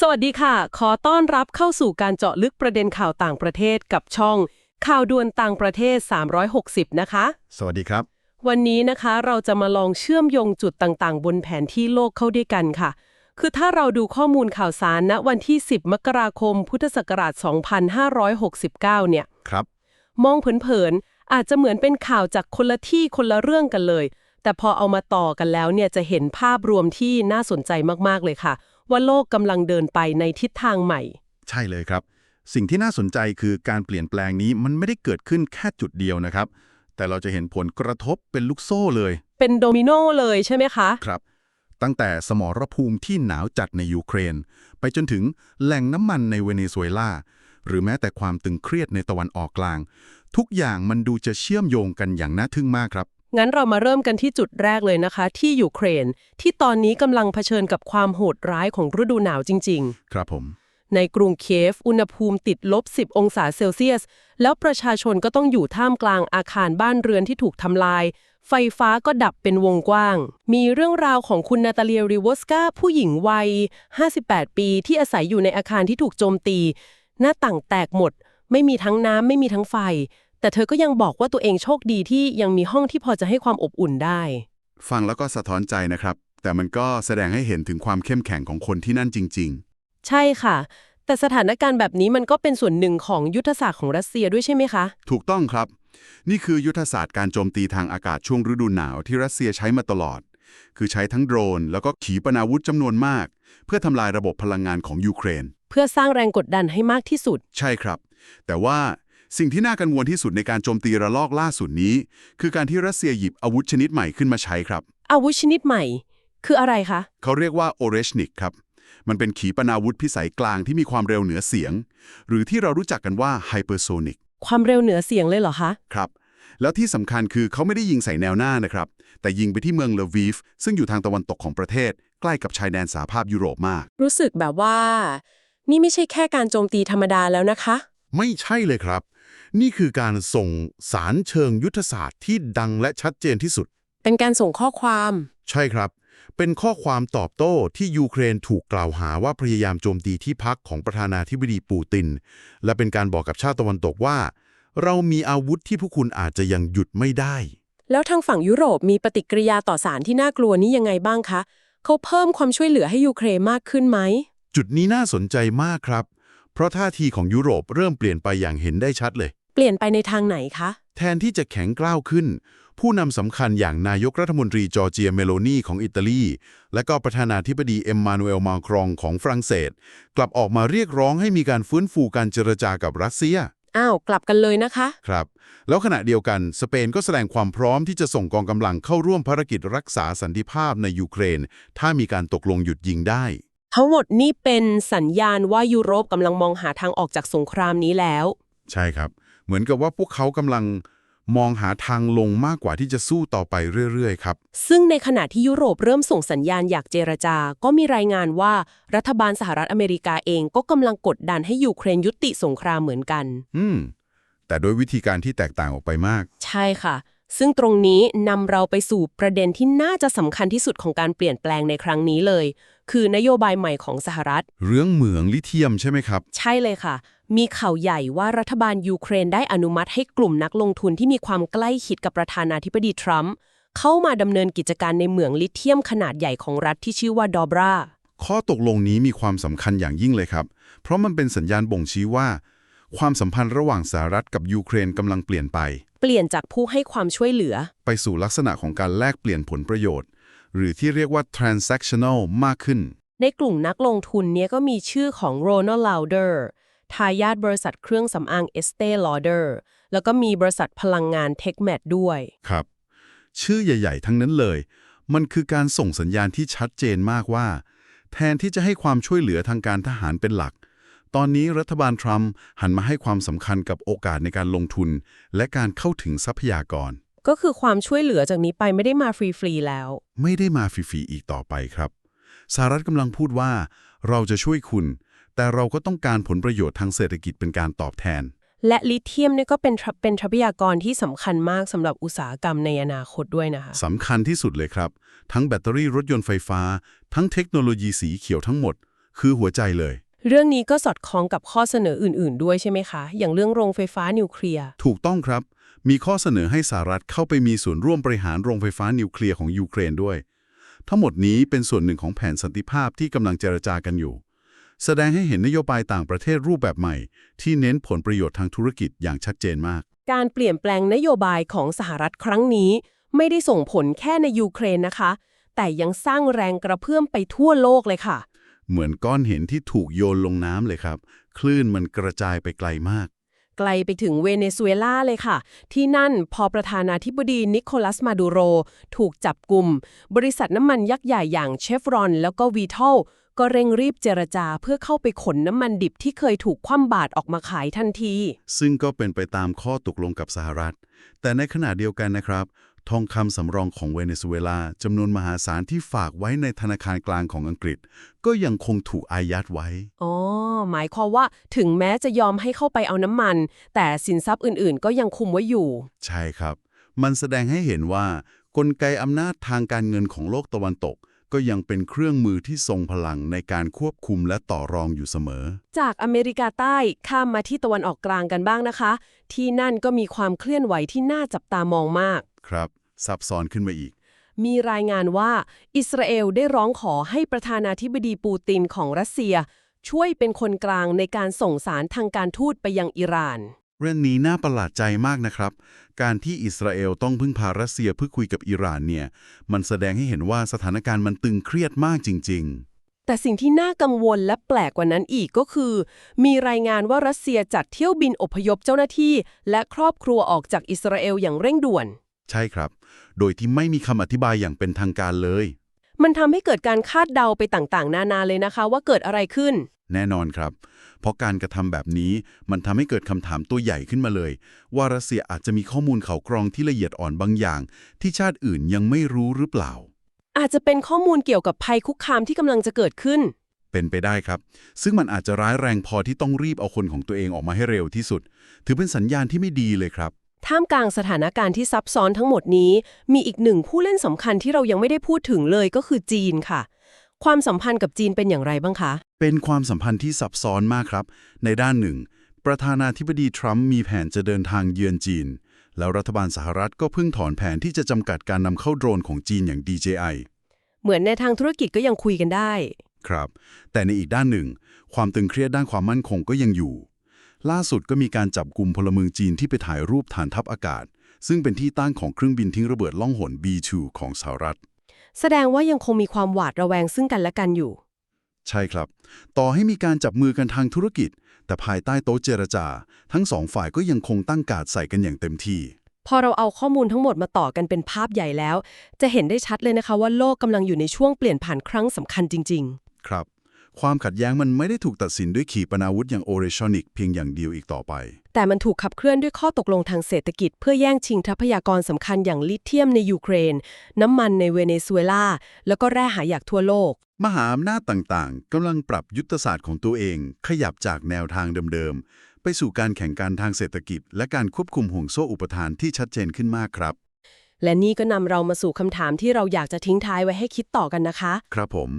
สวัสดีค่ะ ขอต้อนรับเข้าสู่การเจาะลึกประเด็นข่าวต่างประเทศกับช่อง ข่าวด่วนต่างประเทศ 360 นะคะ สวัสดีครับ วันนี้นะคะเราจะมาลองเชื่อมโยงจุดต่างๆ บนแผนที่โลกเข้าด้วยกันค่ะ คือถ้าเราดูข้อมูลข่าวสารณวันที่ 10 มกราคม พุทธศักราช 2569 เนี่ย ครับ มองเผินๆอาจจะเหมือนเป็นข่าวจากคนละที่คนละเรื่องกันเลย แต่พอเอามาต่อกันแล้วเนี่ยจะเห็นภาพรวมที่น่าสนใจมากๆเลยค่ะ ว่าโลกกำลังเดินไปในทิศทางใหม่ ใช่เลยครับ สิ่งที่น่าสนใจคือการเปลี่ยนแปลงนี้มันไม่ได้เกิดขึ้นแค่จุดเดียวนะครับ แต่เราจะเห็นผลกระทบเป็นลูกโซ่เลย เป็นโดมิโนเลยใช่ไหมคะครับ ตั้งแต่สมรภูมิที่หนาวจัดในยูเครน ไปจนถึงแหล่งน้ำมันในเวเนซุเอลาหรือแม้แต่ความตึงเครียดในตะวันออกกลาง ทุกอย่างมันดูจะเชื่อมโยงกันอย่างน่าทึ่งมากครับ งั้นเรามาเริ่มกันที่จุดแรกเลยนะคะ ที่ยูเครน ที่ตอนนี้กำลังเผชิญกับความโหดร้ายของฤดูหนาวจริงครับผมๆในกรุงเคียฟอุณหภูมิติดลบ 10 องศาเซลเซียส แล้วประชาชนก็ต้องอยู่ท่ามกลางอาคารบ้านเรือนที่ถูกทำลาย ไฟฟ้าก็ดับเป็นวงกว้าง มีเรื่องราวของคุณนาตาเลียริวอสกาผู้หญิงวัย 58 ปีที่อาศัยอยู่ในอาคารที่ถูกโจมตี หน้าต่างแตกหมด ไม่มีทั้งน้ำไม่มีทั้งไฟ แต่เธอก็ยังบอกว่าตัวเองโชคดีที่ยังมีห้องที่พอจะให้ความอบอุ่นได้ ฟังแล้วก็สะท้อนใจนะครับ แต่มันก็แสดงให้เห็นถึงความเข้มแข็งของคนที่นั่นจริง ใช่ค่ะ แต่สถานการณ์แบบนี้มันก็เป็นส่วนหนึ่งของยุทธศาสตร์ของรัสเซียด้วยใช่ไหมคะ ๆ ถูกต้องครับ นี่คือยุทธศาสตร์การโจมตีทางอากาศช่วงฤดูหนาวที่รัสเซียใช้มาตลอด คือใช้ทั้งโดรน แล้วก็ขีปนาวุธจำนวนมาก เพื่อทำลายระบบพลังงานของยูเครน เพื่อสร้างแรงกดดันให้มากที่สุด ใช่ครับ แต่ว่า สิ่งที่น่ากังวลที่สุดในการโจมตีระลอกล่าสุดนี้ คือการที่รัสเซียหยิบอาวุธชนิดใหม่ขึ้นมาใช้ครับ อาวุธชนิดใหม่ คืออะไรคะ เขาเรียกว่าโอเรชนิกครับ มันเป็นขีปนาวุธพิสัยกลางที่มีความเร็วเหนือเสียง หรือที่เรารู้จักกันว่าไฮเปอร์โซนิกความเร็วเหนือเสียงเลยเหรอคะ ครับ แล้วที่สำคัญคือเขาไม่ได้ยิงใส่แนวหน้านะครับ แต่ยิงไปที่เมืองเลวีฟ ซึ่งอยู่ทางตะวันตกของประเทศ ใกล้กับชายแดนสหภาพยุโรปมาก รู้สึกแบบว่า นี่ไม่ใช่แค่การโจมตีธรรมดาแล้วนะคะ ไม่ใช่เลยครับ นี่คือการส่งสารเชิงยุทธศาสตร์ที่ดังและชัดเจนที่สุด เป็นการส่งข้อความ ใช่ครับ เป็นข้อความตอบโต้ที่ยูเครนถูกกล่าวหาว่าพยายามโจมตีที่พักของประธานาธิบดีปูติน และเป็นการบอกกับชาติตะวันตกว่า เรามีอาวุธที่พวกคุณอาจจะยังหยุดไม่ได้ แล้วทางฝั่งยุโรปมีปฏิกิริยาต่อสารที่น่ากลัวนี้ยังไงบ้างคะ เขาเพิ่มความช่วยเหลือให้ยูเครนมากขึ้นไหม จุดนี้น่าสนใจมากครับ เพราะท่าทีของยุโรปเริ่มเปลี่ยนไปอย่างเห็นได้ชัดเลย เปลี่ยนไปในทางไหนคะ แทนที่จะแข็งกร้าวขึ้น ผู้นำสำคัญอย่างนายกรัฐมนตรีจอร์เจียเมโลนีของอิตาลี และก็ประธานาธิบดีเอ็มมานูเอลมาครองของฝรั่งเศส กลับออกมาเรียกร้องให้มีการฟื้นฟูการเจรจากับรัสเซียอ้าวกลับกันเลยนะคะ ครับ แล้วขณะเดียวกัน สเปนก็แสดงความพร้อมที่จะส่งกองกำลังเข้าร่วมภารกิจรักษาสันติภาพในยูเครน ถ้ามีการตกลงหยุดยิงได้ ทั้งหมดนี่เป็นสัญญาณว่ายุโรปกำลังมองหาทางออกจากสงครามนี้แล้ว ใช่ครับเห มือนกับว่าพวกเขากำลังมองหาทางลงมากกว่าที่จะสู้ต่อไปเรื่อยๆ ครับ ซึ่งในขณะที่ยุโรปเริ่มส่งสัญญาณอยากเจรจา ก็มีรายงานว่ารัฐบาลสหรัฐอเมริกาเองก็กำลังกดดันให้ยูเครนยุติสงครามเหมือนกัน อืม แต่โดยวิธีการที่แตกต่างออกไปมาก ใช่ค่ะ ซึ่งตรงนี้นำเราไปสู่ประเด็นที่น่าจะสำคัญที่สุดของการเปลี่ยนแปลงในครั้งนี้เลย คือนโยบายใหม่ของสหรัฐ เรื่องเหมืองลิเทียมใช่ไหมครับ ใช่เลยค่ะ มีข่าวใหญ่ว่ารัฐบาลยูเครนได้อนุมัติให้กลุ่มนักลงทุนที่มีความใกล้ชิดกับประธานาธิบดีทรัมป์เข้ามาดำเนินกิจการในเหมืองลิเทียมขนาดใหญ่ของรัฐที่ชื่อว่าดอบราข้อตกลงนี้มีความสำคัญอย่างยิ่งเลยครับ เพราะมันเป็นสัญญาณบ่งชี้ว่า ความสัมพันธ์ระหว่างสหรัฐกับยูเครนกำลังเปลี่ยนไป เปลี่ยนจากผู้ให้ความช่วยเหลือ ไปสู่ลักษณะของการแลกเปลี่ยนผลประโยชน์ หรือที่เรียกว่า transactional มากขึ้น ในกลุ่มนักลงทุนเนี้ยก็มีชื่อของโรนัลลาวเดอร์ทายาทบริษัทเครื่องสำอางเอสเต l ลอเดอร์แล้วก็มีบริษัทพลังงานเทคแมดด้วย ครับ ชื่อใหญ่ ๆ ทั้งนั้นเลย มันคือการส่งสัญญาณที่ชัดเจนมากว่า แทนที่จะให้ความช่วยเหลือทางการทหารเป็นหลัก ตอนนี้รัฐบาลทรัมป์หันมาให้ความสำคัญกับโอกาสในการลงทุน และการเข้าถึงทรัพยากร ก็คือความช่วยเหลือจากนี้ไปไม่ได้มาฟรีๆแล้ว ไม่ได้มาฟรีๆอีกต่อไปครับสหรัฐกำลังพูดว่า เราจะช่วยคุณ แต่เราก็ต้องการผลประโยชน์ทางเศรษฐกิจเป็นการตอบแทน และลิเธียมเนี่ยก็เป็นทรัพเป็นทรัพยากรที่สำคัญมากสำหรับอุตสาหกรรมในอนาคตด้วยนะคะสำคัญที่สุดเลยครับ ทั้งแบตเตอรี่รถยนต์ไฟฟ้า ทั้งเทคโนโลยีสีเขียวทั้งหมด คือหัวใจเลย เรื่องนี้ก็สอดคล้องกับข้อเสนออื่น ๆ ด้วยใช่ไหมคะ อย่างเรื่องโรงไฟฟ้านิวเคลียร์ ถูกต้องครับ มีข้อเสนอให้สหรัฐเข้าไปมีส่วนร่วมบริหารโรงไฟฟ้านิวเคลียร์ของยูเครนด้วย ทั้งหมดนี้เป็นส่วนหนึ่งของแผนสันติภาพที่กำลังเจรจากันอยู่ แสดงให้เห็นนโยบายต่างประเทศรูปแบบใหม่ ที่เน้นผลประโยชน์ทางธุรกิจอย่างชัดเจนมาก การเปลี่ยนแปลงนโยบายของสหรัฐครั้งนี้ ไม่ได้ส่งผลแค่ในยูเครนนะคะ แต่ยังสร้างแรงกระเพื่อมไปทั่วโลกเลยค่ะ เหมือนก้อนหินที่ถูกโยนลงน้ำเลยครับ คลื่นมันกระจายไปไกลมาก ไกลไปถึงเวเนซุเอลาเลยค่ะ ที่นั่นพอประธานาธิบดีนิโคลัสมาดูโร ถูกจับกลุ่ม บริษัทน้ำมันยักษ์ใหญ่อย่างเชฟรอน แล้วก็วีทอลก็เร่งรีบเจรจาเพื่อเข้าไปขนน้ำมันดิบที่เคยถูกคว่ำบาตรออกมาขายทันที ซึ่งก็เป็นไปตามข้อตกลงกับสหรัฐ แต่ในขณะเดียวกันนะครับ ทองคำสำรองของเวเนซุเอลาจำนวนมหาศาลที่ฝากไว้ในธนาคารกลางของอังกฤษ ก็ยังคงถูกอายัดไว้ อ๋อ หมายความว่าถึงแม้จะยอมให้เข้าไปเอาน้ำมัน แต่สินทรัพย์อื่นๆ ก็ยังคุมไว้อยู่ ใช่ครับ มันแสดงให้เห็นว่ากลไกอำนาจทางการเงินของโลกตะวันตก ก็ยังเป็นเครื่องมือที่ทรงพลังในการควบคุมและต่อรองอยู่เสมอ จากอเมริกาใต้ข้ามมาที่ตะวันออกกลางกันบ้างนะคะ ที่นั่นก็มีความเคลื่อนไหวที่น่าจับตามองมาก ครับ ซับซ้อนขึ้นมาอีก มีรายงานว่าอิสราเอลได้ร้องขอให้ประธานาธิบดีปูตินของรัสเซีย ช่วยเป็นคนกลางในการส่งสารทางการทูตไปยังอิหร่าน เรื่องนี้น่าประหลาดใจมากนะครับ การที่อิสราเอลต้องพึ่งพารัสเซียเพื่อคุยกับอิหร่านเนี่ย มันแสดงให้เห็นว่าสถานการณ์มันตึงเครียดมากจริงแต่สิ่งที่น่ากังวลและแปลกกว่านั้นอีกก็คือ มีรายงานว่ารัสเซียจัดเที่ยวบินอพยพเจ้าหน้าที่ และครอบครัวออกจากอิสราเอลอย่างเร่งด่วนๆ ใช่ครับ โดยที่ไม่มีคำอธิบายอย่างเป็นทางการเลย มันทำให้เกิดการคาดเดาไปต่างๆ นานาเลยนะคะว่าเกิดอะไรขึ้น แน่นอนครับ เพราะการกระทำแบบนี้มันทำให้เกิดคำถามตัวใหญ่ขึ้นมาเลย ว่ารัสเซียอาจจะมีข้อมูลเขากรองที่ละเอียดอ่อนบางอย่าง ที่ชาติอื่นยังไม่รู้หรือเปล่า อาจจะเป็นข้อมูลเกี่ยวกับภัยคุกคามที่กำลังจะเกิดขึ้น เป็นไปได้ครับ ซึ่งมันอาจจะร้ายแรงพอที่ต้องรีบเอาคนของตัวเองออกมาให้เร็วที่สุด ถือเป็นสัญญาณที่ไม่ดีเลยครับ ท่ามกลางสถานการณ์ที่ซับซ้อนทั้งหมดนี้ มีอีกหนึ่งผู้เล่นสำคัญที่เรายังไม่ได้พูดถึงเลยก็คือจีนค่ะ ความสัมพันธ์กับจีนเป็นอย่างไรบ้างคะ เป็นความสัมพันธ์ที่ซับซ้อนมากครับ ในด้านหนึ่ง ประธานาธิบดีทรัมป์มีแผนจะเดินทางเยือนจีน แล้วรัฐบาลสหรัฐก็เพิ่งถอนแผนที่จะจำกัดการนำเข้าโดรนของจีนอย่าง DJI เหมือนในทางธุรกิจก็ยังคุยกันได้ ครับ แต่ในอีกด้านหนึ่ง ความตึงเครียดด้านความมั่นคงก็ยังอยู่ ล่าสุดก็มีการจับกลุ่มพลเมืองจีนที่ไปถ่ายรูปฐานทัพอากาศ ซึ่งเป็นที่ตั้งของเครื่องบินทิ้งระเบิดล่องหน B2 ของสหรัฐ แสดงว่ายังคงมีความหวาดระแวงซึ่งกันและกันอยู่ ใช่ครับ ต่อให้มีการจับมือกันทางธุรกิจ แต่ภายใต้โต๊ะเจรจา ทั้งสองฝ่ายก็ยังคงตั้งการดใส่กันอย่างเต็มที่ พอเราเอาข้อมูลทั้งหมดมาต่อกันเป็นภาพใหญ่แล้ว จะเห็นได้ชัดเลยนะคะว่าโลกกำลังอยู่ในช่วงเปลี่ยนผ่านครั้งสำคัญจริงครับ ความขัดแย้งมันไม่ได้ถูกตัดสินด้วยขีปนาวุธอย่างโอเรชอนิกเพียงอย่างเดียวอีกต่อไปๆแต่มันถูกขับเคลื่อนด้วยข้อตกลงทางเศรษฐกิจ เพื่อแย่งชิงทรัพยากรสำคัญอย่างลิเธียมในยูเครน น้ำมันในเวเนซุเอลา แล้วก็แร่หายากทั่วโลก มหาอำนาจต่างๆกำลังปรับยุทธศาสตร์ของตัวเอง ขยับจากแนวทางเดิมๆไปสู่การแข่งการทางเศรษฐกิจ และการควบคุมห่วงโซ่อุปทานที่ชัดเจนขึ้นมากครับและนี่ก็นำเรามาสู่คำถามที่เราอยากจะทิ้งท้ายไว้ให้คิดต่อกันนะคะ ครับผม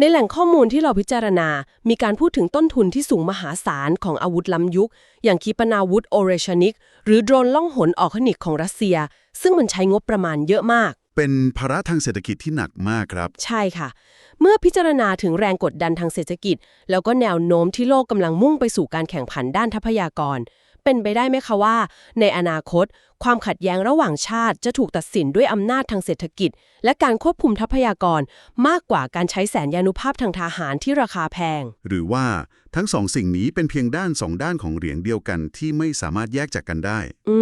ในแหล่งข้อมูลที่เราพิจารณา มีการพูดถึงต้นทุนที่สูงมหาศาลของอาวุธล้ำยุค อย่างขีปนาวุธโอเรชนิก หรือโดรนล่องหนออร์แกนิกของรัสเซีย ซึ่งมันใช้งบประมาณเยอะมาก เป็นภาระทางเศรษฐกิจที่หนักมากครับ ใช่ค่ะ เมื่อพิจารณาถึงแรงกดดันทางเศรษฐกิจ แล้วก็แนวโน้มที่โลกกำลังมุ่งไปสู่การแข่งขันด้านทรัพยากร เป็นไปได้ไหมคะว่า ในอนาคต ความขัดแย้งระหว่างชาติจะถูกตัดสินด้วยอำนาจทางเศรษฐกิจ และการควบคุมทรัพยากรมากกว่าการใช้แสนยานุภาพทางทหารที่ราคาแพง หรือว่าทั้งสองสิ่งนี้เป็นเพียงด้านสองด้านของเหรียญเดียวกันที่ไม่สามารถแยกจากกันได้ อื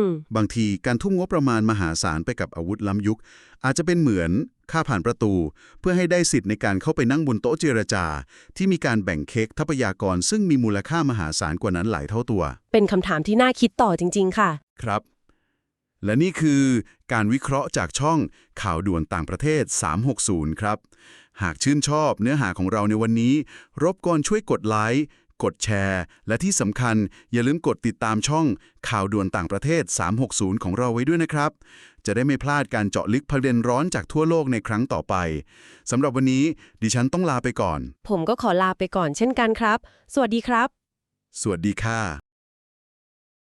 ม บางทีการทุ่มงบประมาณมหาศาลไปกับอาวุธล้ำยุค อาจจะเป็นเหมือน ค่าผ่านประตู เพื่อให้ได้สิทธิ์ในการเข้าไปนั่งบนโต๊ะเจรจา ที่มีการแบ่งเค้กทรัพยากรซึ่งมีมูลค่ามหาศาลกว่านั้นหลายเท่าตัว เป็นคำถามที่น่าคิดต่อจริง ๆ ค่ะ ครับ และนี่คือการวิเคราะห์จากช่องข่าวด่วนต่างประเทศ 360 ครับ หากชื่นชอบเนื้อหาของเราในวันนี้ รบกวนช่วยกดไลค์ กดแชร์ และที่สำคัญอย่าลืมกดติดตามช่องข่าวด่วนต่างประเทศ 360 ของเราไว้ด้วยนะครับ จะได้ไม่พลาดการเจาะลึกประเด็นร้อนจากทั่วโลกในครั้งต่อไปสำหรับวันนี้ดิฉันต้องลาไปก่อน ผมก็ขอลาไปก่อนเช่นกันครับ สวัสดีครับ สวัสดีค่ะ